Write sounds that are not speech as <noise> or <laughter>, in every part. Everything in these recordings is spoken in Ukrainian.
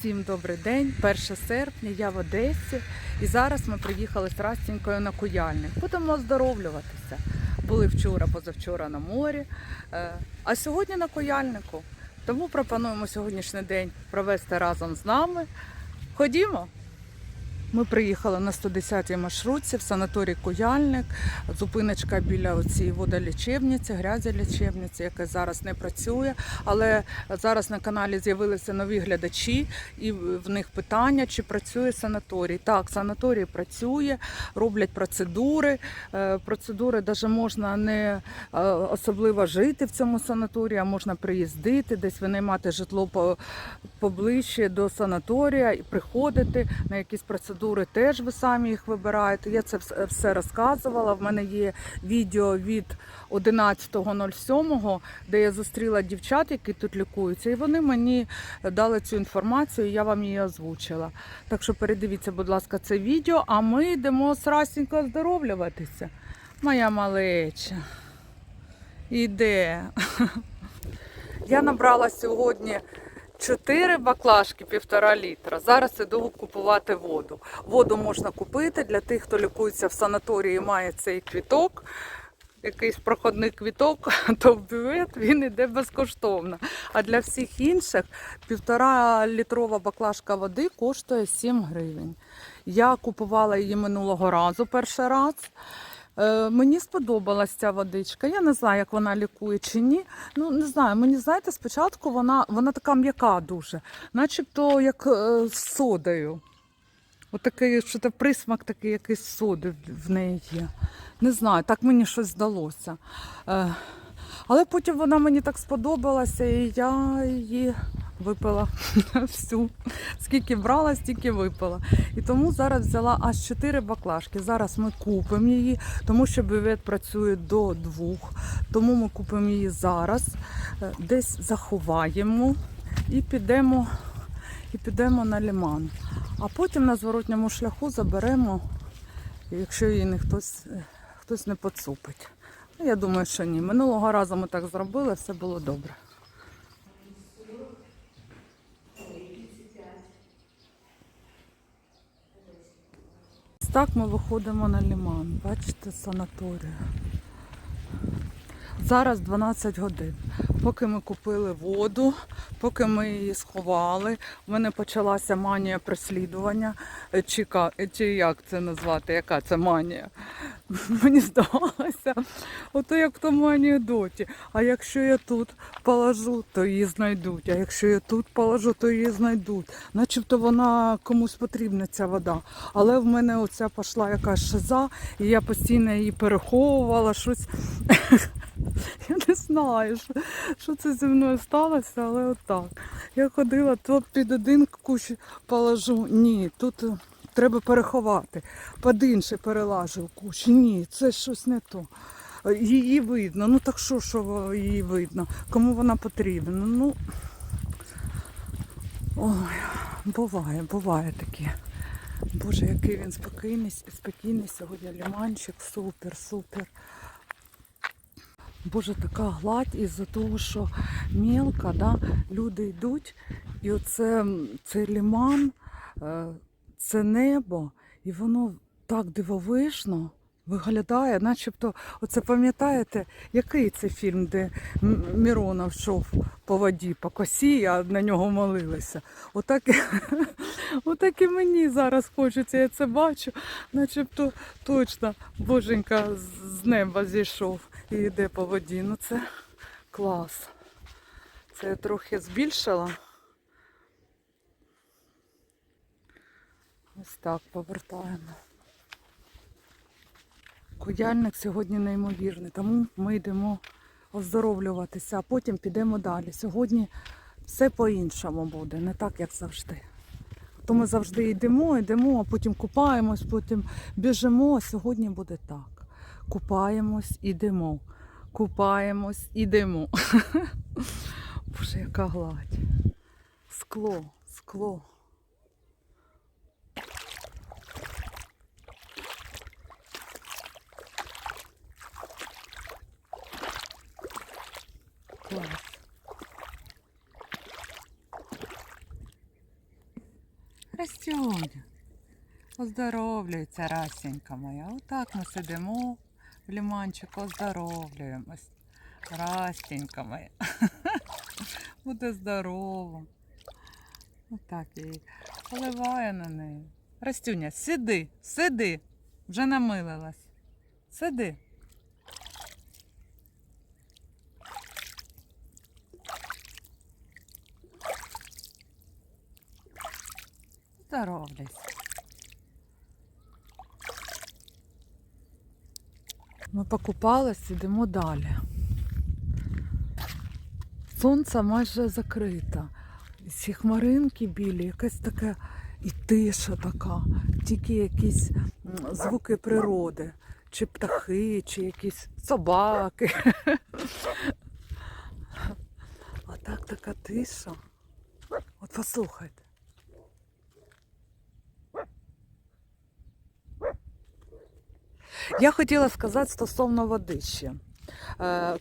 Всім добрий день, 1 серпня, я в Одесі. І зараз ми приїхали з Растінькою на Куяльник. Будемо оздоровлюватися. Були вчора, позавчора на морі, е, а сьогодні на Куяльнику. Тому пропонуємо сьогоднішній день провести разом з нами. Ходімо! Ми приїхали на 110-й маршрутці в санаторій Куяльник. Зупиночка біля цієї водолічебниці, грязелічебниці, яка зараз не працює. Але зараз на каналі з'явилися нові глядачі, і в них питання, чи працює санаторій. Так, санаторій працює, роблять процедури. Е, Процедури навіть можна не е, особливо жити в цьому санаторії, а можна приїздити, десь винаймати житло по- поближче до санаторія і приходити на якісь процедури. Теж ви самі їх вибираєте. Я це все розказувала. В мене є відео від 11.07, де я зустріла дівчат, які тут лікуються, і вони мені дали цю інформацію, і я вам її озвучила. Так що передивіться, будь ласка, це відео, а ми йдемо з Расінько оздоровлюватися. Моя малеча. Іде. <laughs> Я набрала сьогодні 4 баклажки півтора літра. Зараз іду купувати воду. Воду можна купити для тих, хто лікується в санаторії має цей квіток. Якийсь проходний квіток, <laughs> то в бювет він іде безкоштовно. А для всіх інших півтора літрова баклажка води коштує 7 гривень. Я купувала її минулого разу перший раз. Е, Мені сподобалася ця водичка. Я не знаю, як вона лікує чи ні. Ну не знаю. Мені знаєте, спочатку вона, вона така м'яка дуже, начебто як е, з содою. Отакий, що це присмак такий якийсь соди в неї є. Не знаю, так мені щось здалося. Е, Але потім вона мені так сподобалася, і я її випила <laughs> всю. Скільки брала, стільки випила. І тому зараз взяла аж 4 баклажки. Зараз ми купимо її, тому що бювет працює до двох. Тому ми купимо її зараз, е, десь заховаємо і підемо, і підемо на ліман. А потім на зворотньому шляху заберемо, якщо її не хтось, е, хтось не поцупить. Ну, Я думаю, що ні. Минулого разу ми так зробили, все було добре. Так ми виходимо на ліман. Бачите, санаторію. Зараз 12 годин. Поки ми купили воду, поки ми її сховали, в мене почалася манія переслідування. Е, Чи, е, чи як це назвати? Яка це манія? <laughs> Мені здавалося, ото як в тому анекдоті. А якщо я тут положу, то її знайдуть. А якщо я тут положу, то її знайдуть. Начебто вона комусь потрібна ця вода. Але в мене оця пішла якась шиза, і я постійно її переховувала, щось. <laughs> Я не знаю, що, що це зі мною сталося, але отак. Я ходила, то під один кущ положу. Ні, тут треба переховати. Під інший перелажу кущ. Ні, це щось не то. Її видно. Ну так що, що її видно? Кому вона потрібна? Ну ой, буває, буває таке. Боже, який він спокійний, спокійний сьогодні ліманчик, супер, супер. Боже, така гладь із-за того, що мілка, да? люди йдуть, і оце цей ліман, е, це небо, і воно так дивовижно виглядає, начебто, оце пам'ятаєте, який це фільм, де М- Міронов йшов по воді, по косі, а на нього молилися. Отак, <laughs> отак і мені зараз хочеться, я це бачу, начебто точно боженька з неба зійшов і йде по воді. Ну це клас. Це я трохи збільшила. Ось так повертаємо. Куяльник сьогодні неймовірний, тому ми йдемо оздоровлюватися, а потім підемо далі. Сьогодні все по-іншому буде, не так, як завжди. То ми завжди йдемо, йдемо, а потім купаємось, потім біжимо. А сьогодні буде так. Купаємось, ідемо. Купаємось, ідемо. <laughs> Боже, яка гладь. Скло, скло. Клас. Растюня. Оздоровлюється Расенька моя. Отак ми сидимо в ліманчику, оздоровлюємось. Растенька моя. <laughs> Буде здорова. Отак її поливаю на неї. Растюня, сиди, сиди. Вже намилилась. Сиди. Здоровляйся. Ми покупались, ідемо далі. Сонце майже закрите. Ці хмаринки білі, якась така і тиша така, тільки якісь звуки природи, чи птахи, чи якісь собаки. <laughs> А так така тиша. От послухайте. Я хотіла сказати стосовно води ще.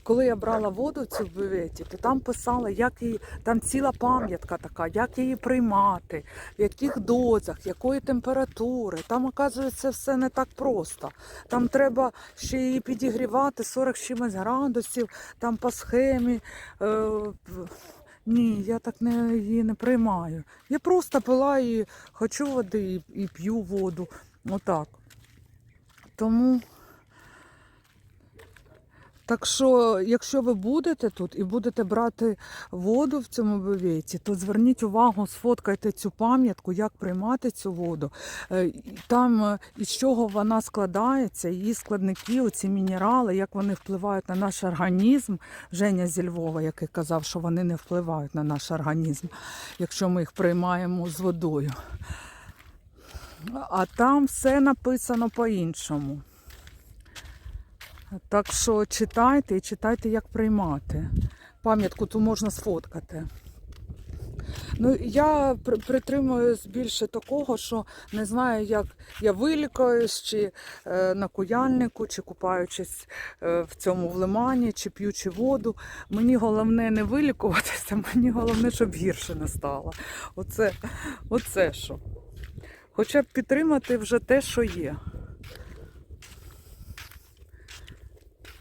Коли я брала воду цю в бюветі, то там писала, як її, там ціла пам'ятка така, як її приймати, в яких дозах, якої температури. Там, оказується, все не так просто. Там треба ще її підігрівати 40 чимось градусів, там по схемі. Е, ні, я так не, її не приймаю. Я просто пила і хочу води і, і п'ю воду. Отак. Тому. Так що, якщо ви будете тут і будете брати воду в цьому бюветі, то зверніть увагу, сфоткайте цю пам'ятку, як приймати цю воду. Е, Там е, із чого вона складається, її складники, оці мінерали, як вони впливають на наш організм. Женя зі Львова, який казав, що вони не впливають на наш організм, якщо ми їх приймаємо з водою. А там все написано по-іншому. Так що читайте і читайте, як приймати. Пам'ятку ту можна сфоткати. Ну, я притримуюсь більше такого, що не знаю, як я вилікаюсь, чи е, на куяльнику, чи купаючись е, в цьому в лимані, чи п'ючи воду. Мені головне не вилікуватися, <laughs> мені головне, щоб гірше не стало. Оце, оце що. Хоча б підтримати вже те, що є.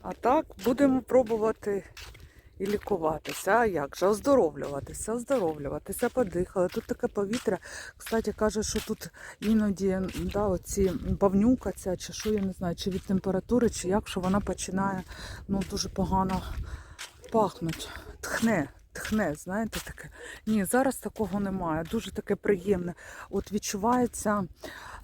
А так будемо пробувати і лікуватися. А як же? Оздоровлюватися, оздоровлюватися, подихали. Тут таке повітря. Кстати, каже, що тут іноді да, оці бавнюка ця, чи що, я не знаю, чи від температури, чи як, що вона починає ну, дуже погано пахнути. Тхне. Тхне, знаєте, таке. Ні, зараз такого немає. Дуже таке приємне. От відчувається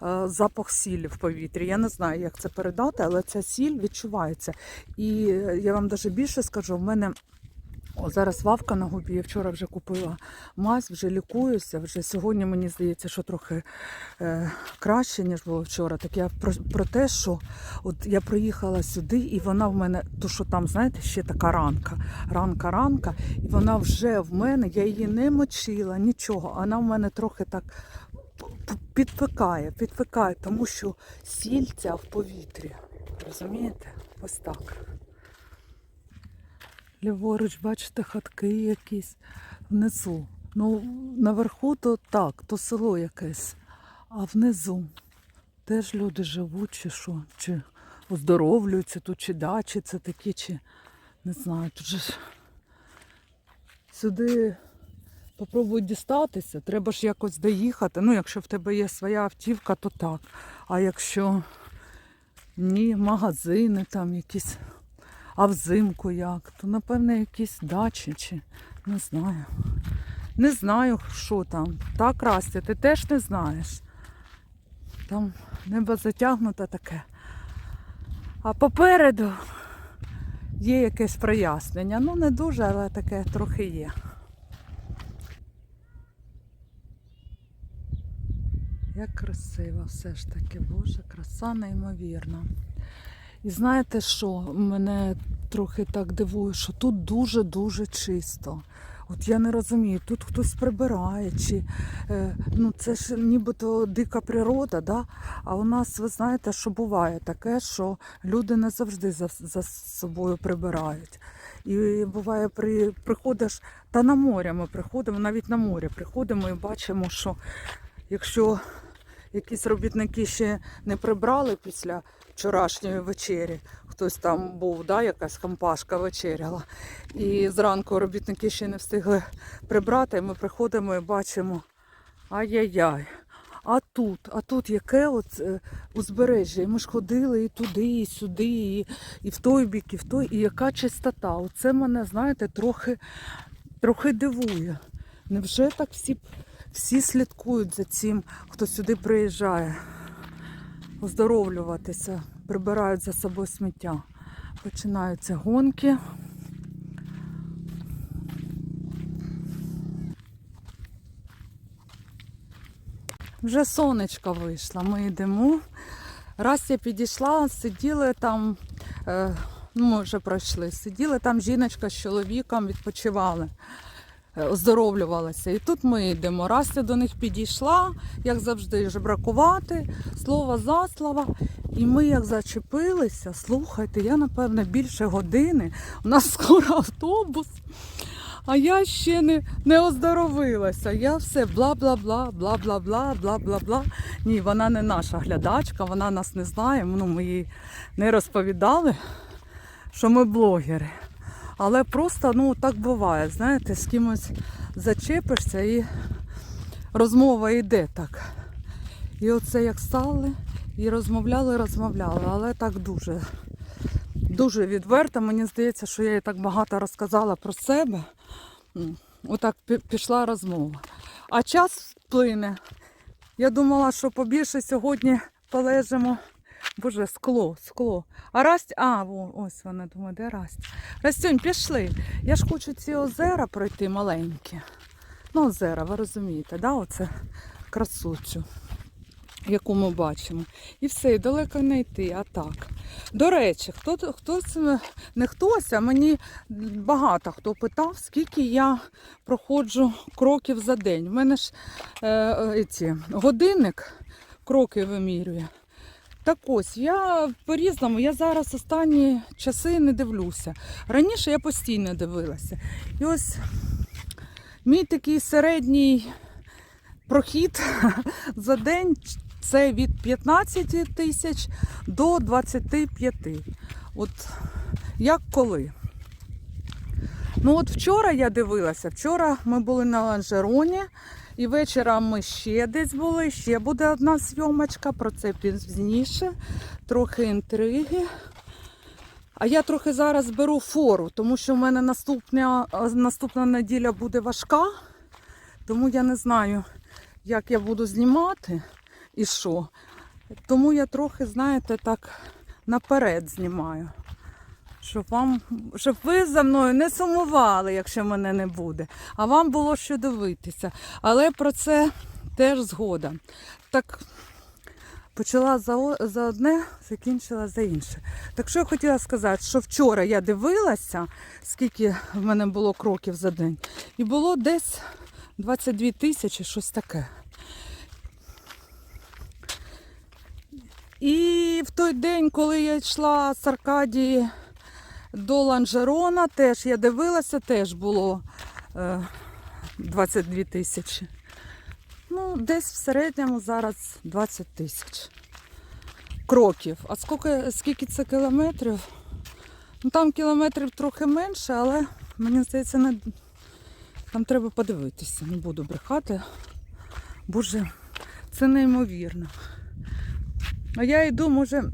е, запах сілі в повітрі. Я не знаю, як це передати, але ця сіль відчувається. І е, я вам навіть більше скажу, в мене о, зараз вавка на губі, я вчора вже купила мазь, вже лікуюся. Вже сьогодні мені здається, що трохи е, краще, ніж було вчора. Так я про, про те, що от я приїхала сюди, і вона в мене, то що там, знаєте, ще така ранка, ранка-ранка, і вона вже в мене, я її не мочила, нічого. Вона в мене трохи так п- п- підпекає, підпекає, тому що сіль ця в повітрі. Розумієте? Ось так. Ліворуч, бачите, хатки якісь внизу. Ну, наверху то так, то село якесь. А внизу теж люди живуть, чи що, чи оздоровлюються тут, чи дачі це такі, чи не знаю. Тут же ж сюди попробують дістатися, треба ж якось доїхати. Ну, якщо в тебе є своя автівка, то так. А якщо ні, магазини там якісь. А взимку як? То, напевне, якісь дачі чи не знаю. Не знаю, що там. Так, Растя, ти теж не знаєш. Там небо затягнуте таке. А попереду є якесь прояснення. Ну, не дуже, але таке трохи є. Як красиво все ж таки, Боже, краса неймовірна. І знаєте що, мене трохи так дивує, що тут дуже-дуже чисто. От я не розумію, тут хтось прибирає, чи е, ну це ж нібито дика природа, да? а у нас, ви знаєте, що буває таке, що люди не завжди за, за собою прибирають. І буває, при, приходиш, та на море ми приходимо, навіть на море приходимо і бачимо, що якщо якісь робітники ще не прибрали після вчорашньої вечері, хтось там був, да, якась компашка вечеряла. І зранку робітники ще не встигли прибрати, ми приходимо і бачимо. Ай-яй-яй. А тут, а тут яке от е, узбережжя. І ми ж ходили і туди, і сюди, і, і в той бік, і в той, і яка чистота. Оце мене, знаєте, трохи, трохи дивує. Невже так всі, всі слідкують за цим, хто сюди приїжджає? Оздоровлюватися, прибирають за собою сміття. Починаються гонки. Вже сонечко вийшло, ми йдемо. Раз я підійшла, сиділи там, е, ну ми вже пройшли, сиділи там жіночка з чоловіком, відпочивали, оздоровлювалася. І тут ми йдемо. Раз я до них підійшла, як завжди, жебракувати, слово за слово. І ми як зачепилися, слухайте, я напевно більше години, у нас скоро автобус. А я ще не, не оздоровилася. Я все бла-бла-бла, бла-бла-бла, бла-бла-бла. Ні, вона не наша глядачка, вона нас не знає. Ну, ми їй не розповідали, що ми блогери. Але просто ну, так буває, знаєте, з кимось зачепишся і розмова йде так. І оце як стали, і розмовляли, розмовляли, але так дуже, дуже відверто. Мені здається, що я їй так багато розказала про себе. Отак пішла розмова. А час плине. Я думала, що побільше сьогодні полежимо. Боже, скло, скло. А Расть, а, во, ось вона думає, де Расть? Растюнь, пішли. Я ж хочу ці озера пройти маленькі. Ну, озера, ви розумієте, да? Оце красу яку ми бачимо. І все, і далеко не йти, а так. До речі, хто, хтось, не хтось, а мені багато хто питав, скільки я проходжу кроків за день. У мене ж е, е, ці, годинник кроки вимірює. Так ось, я по-різному, я зараз останні часи не дивлюся. Раніше я постійно дивилася. І ось мій такий середній прохід <laughs> за день це від 15 тисяч до 25. От як коли. Ну от вчора я дивилася, вчора ми були на ланжероні, і вечором ми ще десь були, ще буде одна зйомочка, про це пізніше, трохи інтриги. А я трохи зараз беру фору, тому що в мене наступна, наступна неділя буде важка, тому я не знаю, як я буду знімати і що. Тому я трохи, знаєте, так наперед знімаю. Щоб вам, щоб ви за мною не сумували, якщо мене не буде, а вам було що дивитися. Але про це теж згода. Так почала за, за одне, закінчила за інше. Так що я хотіла сказати, що вчора я дивилася, скільки в мене було кроків за день, і було десь 22 тисячі, щось таке. І в той день, коли я йшла з Аркадії до Ланжерона, теж я дивилася, теж було е, 22 тисячі. Ну, десь в середньому зараз 20 тисяч кроків. А скільки, скільки це кілометрів? Ну, там кілометрів трохи менше, але мені здається, не... там треба подивитися. Не буду брехати. Боже, це неймовірно. А я йду, може.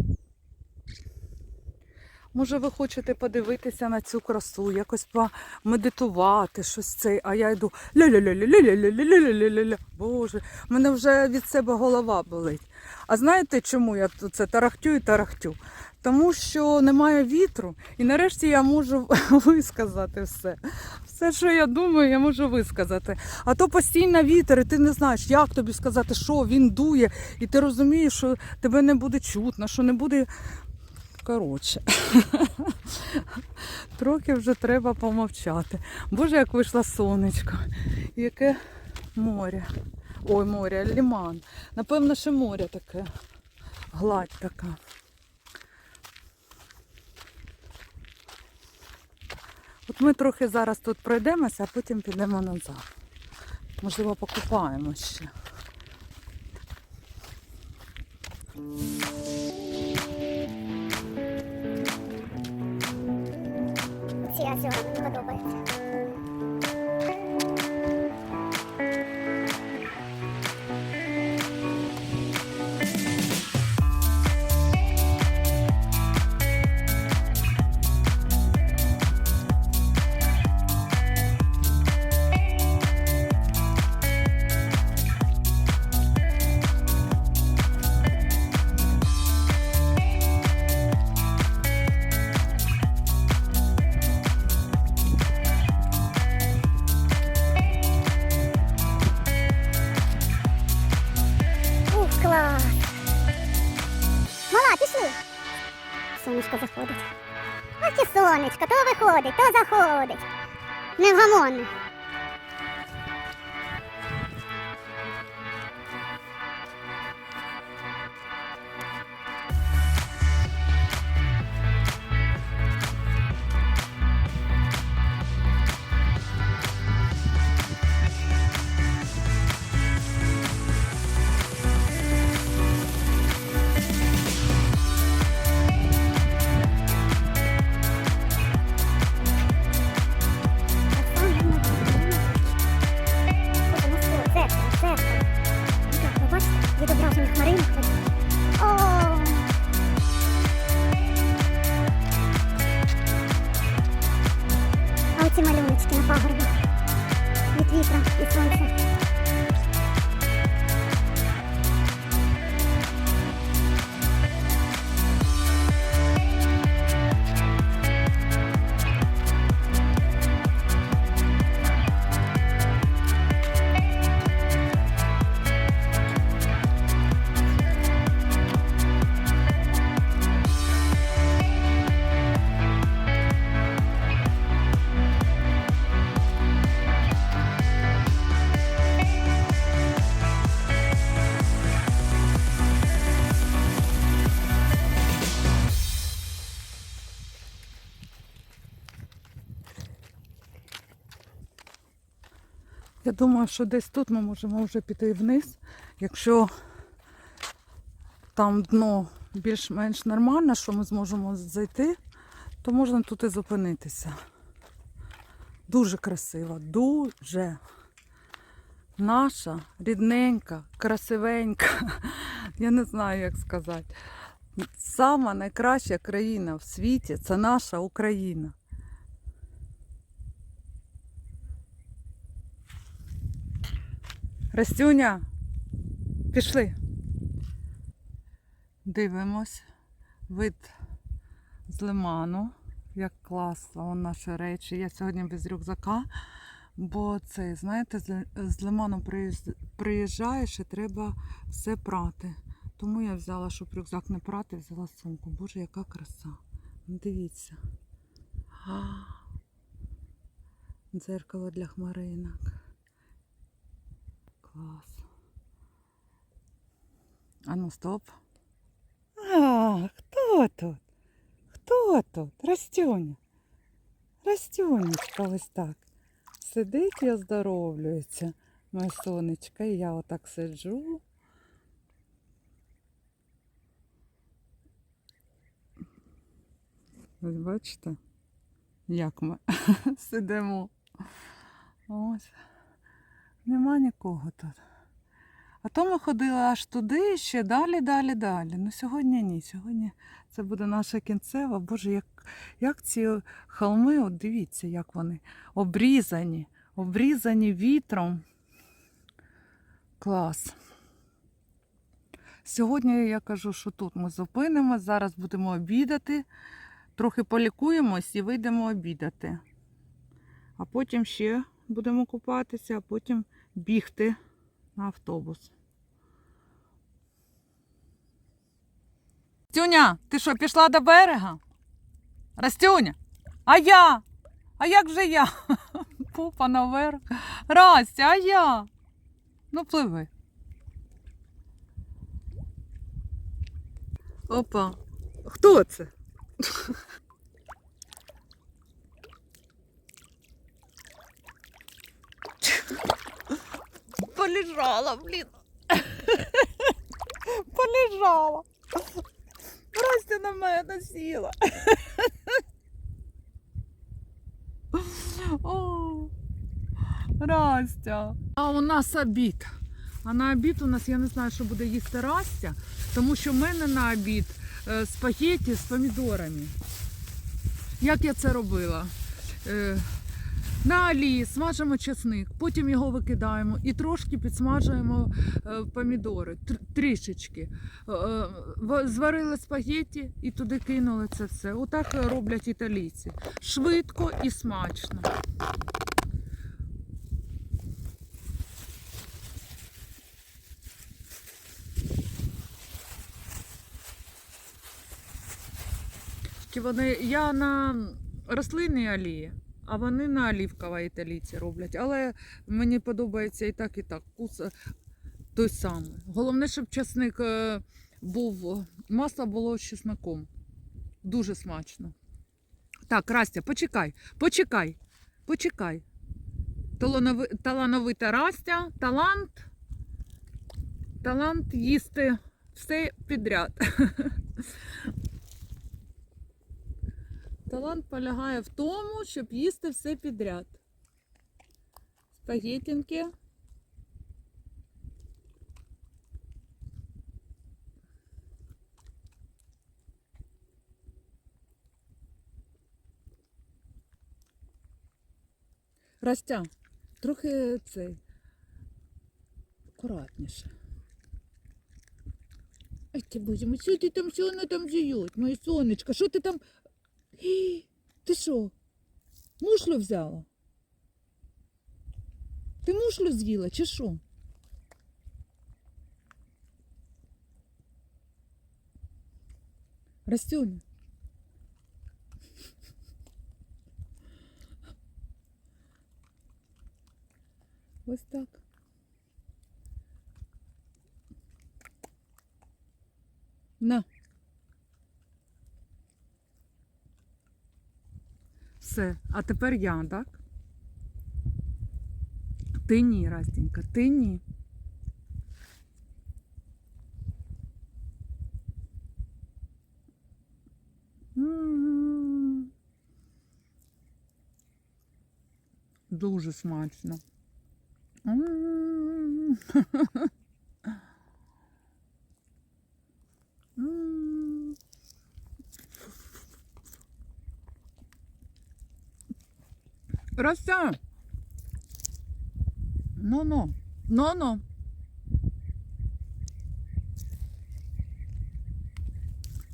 Може, ви хочете подивитися на цю красу, якось помедитувати, щось це, а я йду ля-ля-ля-ля-ля-ля-ля-ля-ля-ля-ля. Боже, мене вже від себе голова болить. А знаєте, чому я тут це тарахтю і тарахтю? Тому що немає вітру, і нарешті я можу висказати все. Все, що я думаю, я можу висказати. А то постійно вітер, і ти не знаєш, як тобі сказати, що він дує, і ти розумієш, що тебе не буде чутно, що не буде. Коротше, <laughs> трохи вже треба помовчати. Боже, як вийшло сонечко. Яке море. Ой, море, ліман. Напевно, ще море таке. Гладь така. От ми трохи зараз тут пройдемося, а потім підемо назад. Можливо, покупаємо ще. Ці озера мені заходить. Невгамонне. Думаю, що десь тут ми можемо вже піти вниз. Якщо там дно більш-менш нормальне, що ми зможемо зайти, то можна тут і зупинитися. Дуже красиво, дуже. Наша рідненька, красивенька, <laughs> я не знаю, як сказати. Сама найкраща країна в світі це наша Україна. Растюня, пішли. Дивимось. Вид з лиману. Як класно, вон наші речі. Я сьогодні без рюкзака, бо це, знаєте, з, лиману приїжджаєш і треба все прати. Тому я взяла, щоб рюкзак не прати, взяла сумку. Боже, яка краса. Дивіться. Дзеркало для хмаринок. Клас. А ну стоп. А, хто тут? Хто тут? Растюня. Растюнечка ось так. Сидить і оздоровлюється. Моє сонечко. І я отак сиджу. Ось бачите, як ми <laughs> сидимо. Ось. Нема нікого тут. А то ми ходили аж туди, ще далі, далі, далі. Ну сьогодні ні. Сьогодні це буде наша кінцева. Боже, як, як ці холми, от дивіться, як вони обрізані, обрізані вітром. Клас. Сьогодні я кажу, що тут ми зупинимось, зараз будемо обідати, трохи полікуємось і вийдемо обідати. А потім ще будемо купатися, а потім бігти на автобус. Растюня, ти що, пішла до берега? Растюня, а я? А як же я? <laughs> Попа наверх. Растя, а я? Ну, пливи. Опа. Хто це? Полежала, блін. <laughs> Полежала. Растя на мене сіла. О, Растя. А у нас обід. А на обід у нас я не знаю, що буде їсти Растя, тому що в мене на обід е, спагеті з помідорами. Як я це робила? На олії смажимо чесник, потім його викидаємо і трошки підсмажуємо е, помідори, трішечки. Е, е, Зварили спагетті і туди кинули це все. Отак роблять італійці. Швидко і смачно. Вони, я на рослинній олії, а вони на олівковій італійці роблять. Але мені подобається і так, і так. Вкус е, той самий. Головне, щоб чесник е, був, масло було з чесником. Дуже смачно. Так, Растя, почекай, почекай, почекай. Таланови, талановита Растя, талант, талант їсти все підряд. <laughs> Талант полягає в тому, щоб їсти все підряд. Спагетінки. Растя, трохи цей акуратніше. Ай, ти боже, мій, що ти там, що воно там жують, моє сонечко, що ти там? Гі, <gasps> Ти що? Мушлю взяла? Ти мушлю з'їла чи що? Растюня. <laughs> Ось так. На. Все, а тепер я, так? Ти ні, Растенька, ти ні. Дуже смачно. <laughs> Растя. Ну-ну. Ну-ну.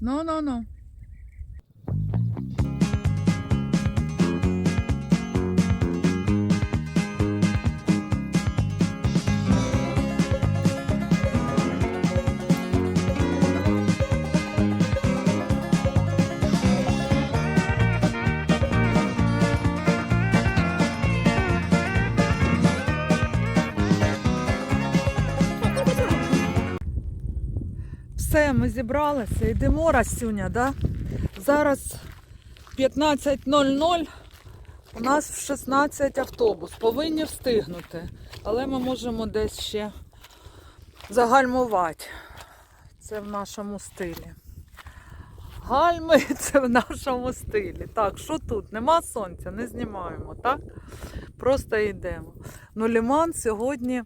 Ну-ну-ну. Ми зібралися, йдемо, Расюня, да? Зараз 15.00, у нас в 16 автобус, повинні встигнути, але ми можемо десь ще загальмувати. Це в нашому стилі. Гальми <laughs> це в нашому стилі. Так, що тут? Нема сонця, не знімаємо, так? Просто йдемо. Ну, ліман сьогодні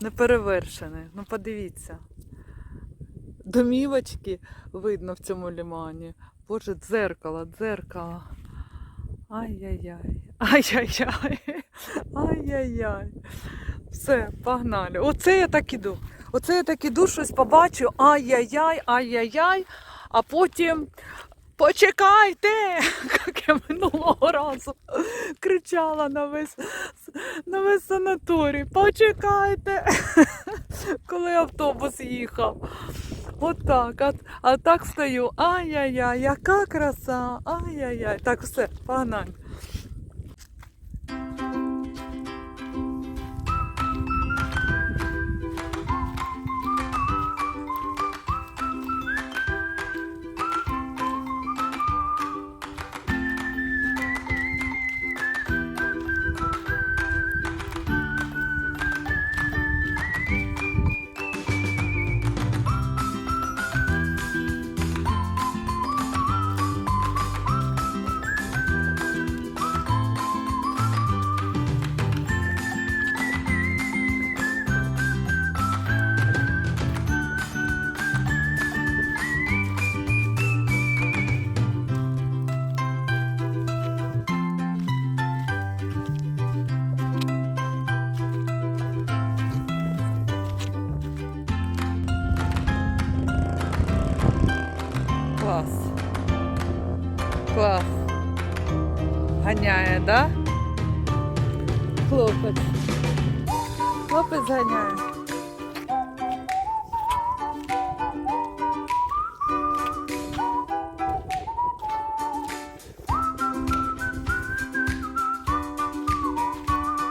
не перевершений. Ну, подивіться домівочки видно в цьому лімані. Боже, дзеркало, дзеркало. Ай-яй-яй. Ай-яй-яй. Ай-яй-яй. Все, погнали. Оце я так іду. Оце я так іду, щось побачу. Ай-яй-яй, ай-яй-яй. А потім почекайте, <laughs> як я минулого разу кричала на весь, на весь санаторій. Почекайте, <laughs> коли автобус їхав. Отак, а, а так стою. Ай-яй-яй, яка краса! Ай-яй-яй. Так, все, погнали. Клас. Клас. Ганяє, да? Хлопець. Хлопець ганяє.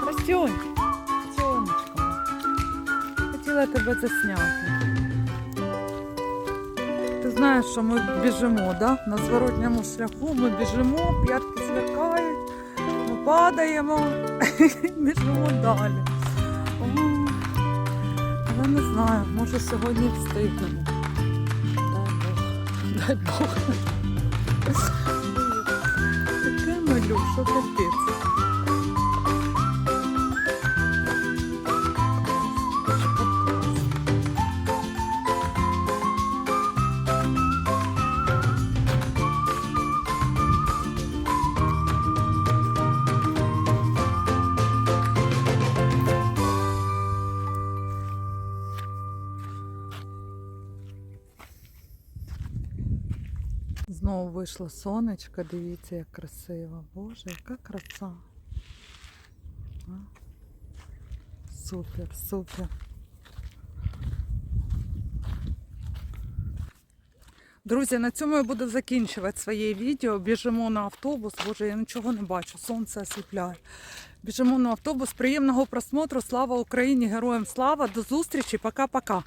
Растюнь, сонечко. Хотіла тебе засняти. Що ми біжимо, да? на зворотньому шляху ми біжимо, п'ятки сверкають, ми падаємо, <laughs> біжимо далі. Але не знаю, може сьогодні встигнемо. Дай Бог. Дай Бог. Таке малю, що капець. Вийшло сонечко, дивіться, як красиво. Боже, яка краса. Супер, супер. Друзі, на цьому я буду закінчувати своє відео. Біжимо на автобус. Боже, я нічого не бачу, сонце освітляє. Біжимо на автобус. Приємного просмотру. Слава Україні! Героям слава! До зустрічі! Пока-пока!